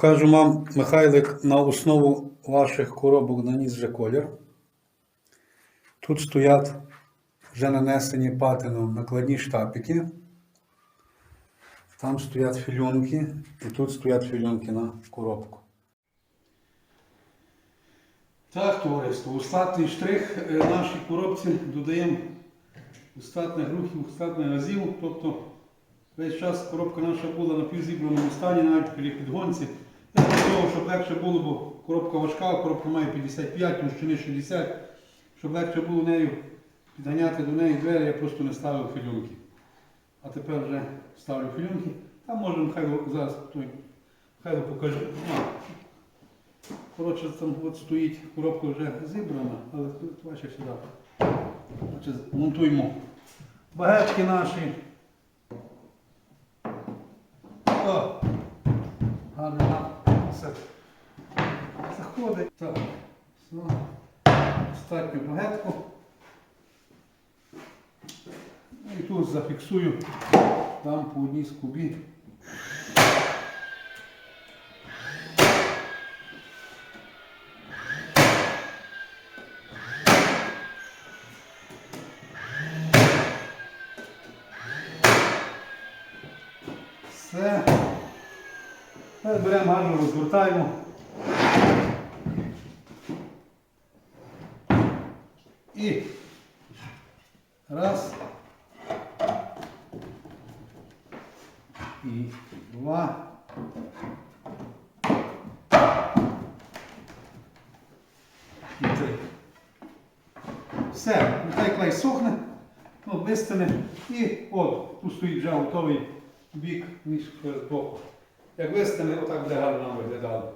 Кажу вам, Михайлик, на основу ваших коробок наніс вже колір. Тут стоять вже нанесені патином накладні штапики. Там стоять фільонки і тут стоять фільонки на коробку. Так, товариство, остатній штрих е, нашій коробці додаємо остатних рухів, остатних разів. Тобто весь час коробка наша була на півзібраному стані, навіть при підгонці. Для того, щоб легше було, бо коробка важка, коробка має 55, товщини 60. Щоб легше було нею підганяти до неї двері, я просто не ставив фільонки. А тепер вже ставлю фільонки. Там може Михайло зараз той, Михайло покаже. Коротше, там от стоїть, коробка вже зібрана, але бачиш сюди. Значить, монтуємо багетки наші. О! Гарно все заходить. Так, все. Остатню багетку. Ну І тут зафіксую, дам по одній скобі. Все. Тепер беремо гарно розвертаємо. І раз. І два. І три. Все, нехай клей сохне, ну, вистане. І от, тут стоїть вже готовий бік ніж з боку. Як вистане, отак буде гарно виглядало.